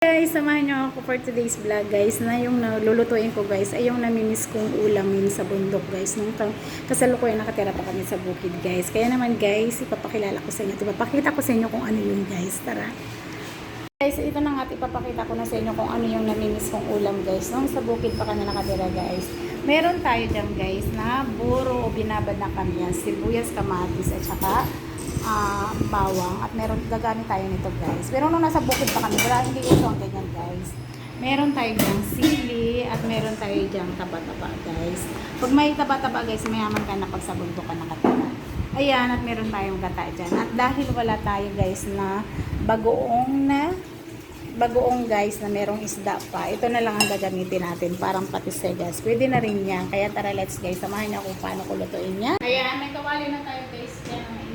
Guys, samahan niyo ako for today's vlog guys na yung nalulutuin ko guys ay yung namimiss kong ulamin sa bundok guys nung ka- kasalukuyan nakatira pa kami sa bukid guys. Kaya naman guys ipapakilala ko sa inyo ipapakita ko sa inyo kung ano yun guys. Tara. Guys ito na nga ipapakita ko na sa inyo kung ano yung namimiss kong ulam guys nung sa bukid pa kami nakatira guys. Meron tayo dyan guys na buro o binabad na kamyas sibuyas kamatis at saka ah, bawang at meron gagamit tayo nito guys. Pero nung nasa bukid pa kami, wala hindi uso ang ganyan guys. Meron tayo dyang sili at meron tayo dyang taba-taba guys. Pag may taba-taba guys, mayaman ka na pag sa bundok ka nakatira. Ayan, at meron tayong gata dyan. At dahil wala tayo guys na bagoong na bagoong guys na merong isda pa. Ito na lang ang gagamitin natin. Parang patisegas. Pwede na rin yan. Kaya tara let's guys, samahan niyo kung paano ko lutuin yan. Ayan, may kawali na tayo guys.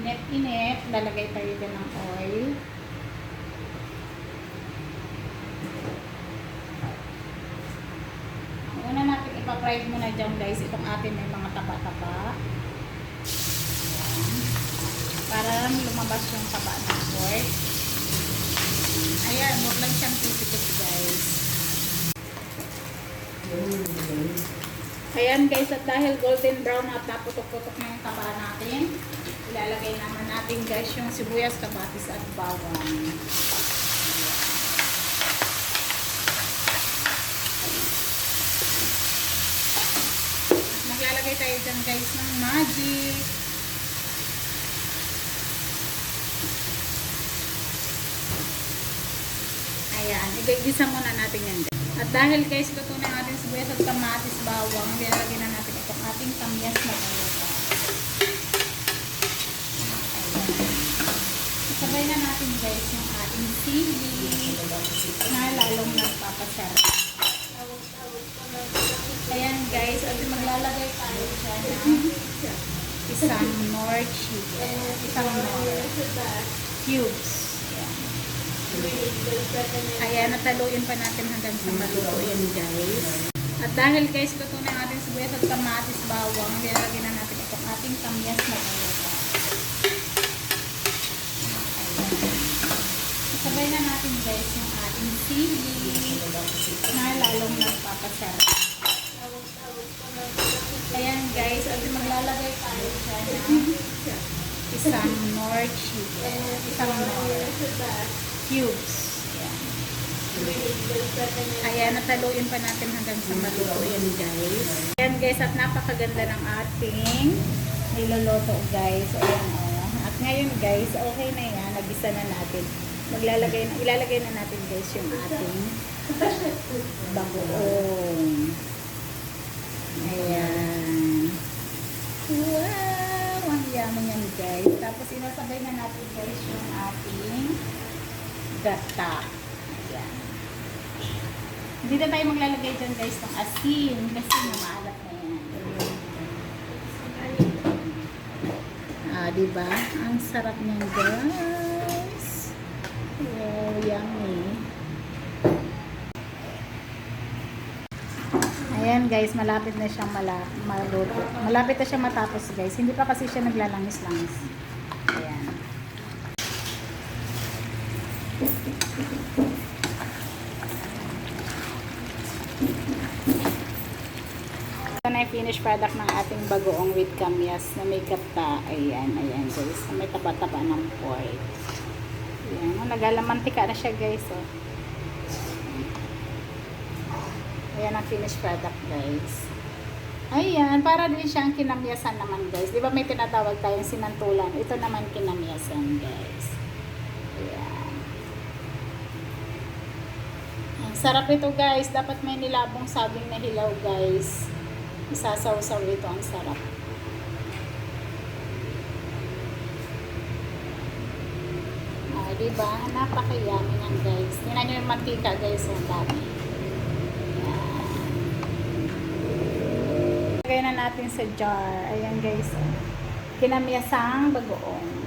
Init-init. Lalagay tayo din ng oil. Una natin ipa-fry muna dyan guys. Itong atin may mga taba-taba. Para lumabas yung taba ng pork. Ayan, huwag lang siyang titikot guys. Ayan guys, at dahil golden brown at naputok-putok na yung taba natin, ilalagay naman natin guys yung sibuyas, kabatis at bawang. Maglalagay tayo dyan guys ng magic. Ayan, igigisa muna natin yan. guys. At dahil guys, luto na yung ating sibuyas at kamatis bawang, ilalagay na natin itong ating kamyas na talaga. Sabay na natin guys yung ating sili na lalong nagpapasarap. Ayan guys, at maglalagay tayo dyan ng isang nor chicken. Isang nor cubes. Ayan. Ayan, nataluin pa natin hanggang sa maluto yan guys. At dahil guys, luto na yung ating sibuyas at kamatis bawang, nilagyan na natin itong ating kamyas na talaga. Sabay na natin guys yung sili na lalong nagpapasarap. Ayan guys, at maglalagay tayo dyan ng isang nor chicken. Isang nor cubes. Ayan. Ayan, nataluin pa natin hanggang sa maluto yan guys. Ayan guys, at napakaganda ng ating niloloto guys. Ayan o. At ngayon guys, okay na yan. Nagisa na natin. Maglalagay na, ilalagay na natin guys yung ating bagoong. Ayan. Wow! Ang yaman yan guys. Tapos inasabay na natin guys yung ating gata. Ayan. Hindi na tayo maglalagay dyan guys ng asin kasi namaalat na yan. Ah, di ba? Ang sarap niyan guys. Yummy. Ayan guys, malapit na siyang maluto. Malapit na siya matapos guys. Hindi pa kasi siya naglalangis-langis. Ayan. Ito na yung finished product ng ating bagoong with kamyas na may gata. Ayan, ayan guys. May taba-taba ng pork. Ayan, oh, nagalamantika na siya guys. Oh. Ayan ang finished product guys. Ayan, para din siyang kinamyasan naman guys. Di ba may tinatawag tayong sinantulan? Ito naman kinamyasan guys. Ayan. Ang sarap ito guys. Dapat may nilabong sabing na hilaw guys. Isasaw-saw ito. Ang sarap. Ah, di ba? Napakayami yan guys. Tingnan nyo yung mantika guys. Ang dami. Lagay na natin sa jar. Ayan guys. Kinamyasang bagoong.